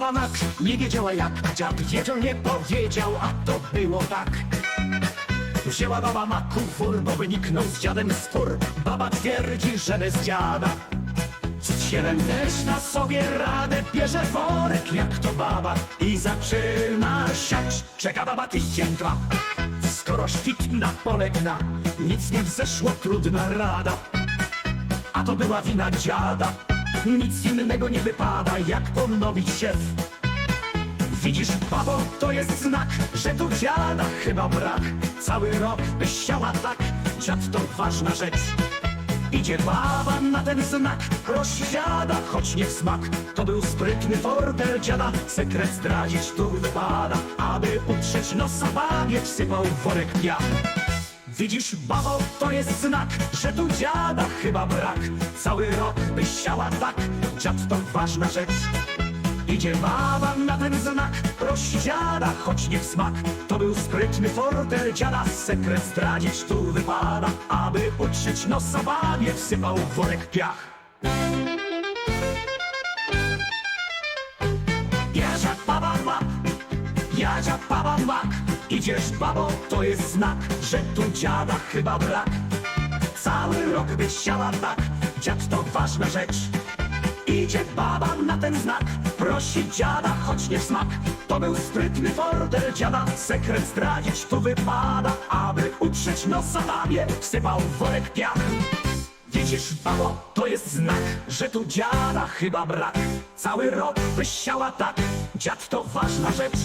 mak Nie wiedziała jak, dziad wiedział nie powiedział A to było tak. Wzięła baba maku wór, bo wyniknął z dziadem spór. Baba twierdzi, że nie z dziada siedem też na sobie radę Bierze worek jak to baba I zaczyna siać. Czeka baba tydzień dwa. Skoro świtna polegna Nic nie wzeszło, trudna rada. A to była wina dziada Nic innego nie wypada Jak ponowić siew Widzisz, babo, to jest znak, że tu dziada chyba brak. Cały rok byś siała tak, dziad to ważna rzecz. Idzie baba na ten znak, prosi dziada, choć nie w smak. To był sprytny fortel dziada, sekret zdradzić tu wypada. Aby utrzeć nosa babie, wsypał worek piach. Widzisz, babo, to jest znak, że tu dziada chyba brak. Cały rok byś siała tak, dziad to ważna rzecz. Idzie baba na ten znak, prosi dziada, choć nie w smak. To był sprytny fortel dziada, sekret zdradzić tu wypada. Aby utrzeć nosa babie, wsypał worek piach. Bierze baba łap, jadzia baba łap. Idziesz babo, to jest znak, że tu dziada chyba brak. Cały rok byś siała tak, dziad to ważna rzecz. Idzie baba na ten znak, prosi dziada, choć nie w smak. To był sprytny fortel dziada, sekret zdradzić tu wypada. Aby utrzeć nosa babie, wsypał worek piach. Widzisz, babo, to jest znak, że tu dziada chyba brak. Cały rok byś siała tak, dziad to ważna rzecz.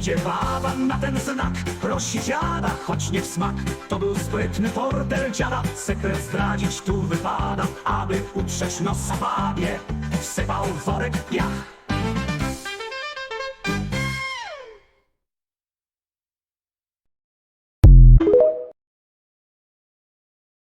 Idzie baba na ten znak, prosi dziada, choć nie w smak. To był sprytny fortel dziada, sekret zdradzić tu wypada. Aby utrzeć nosa babie, wsypał worek piach.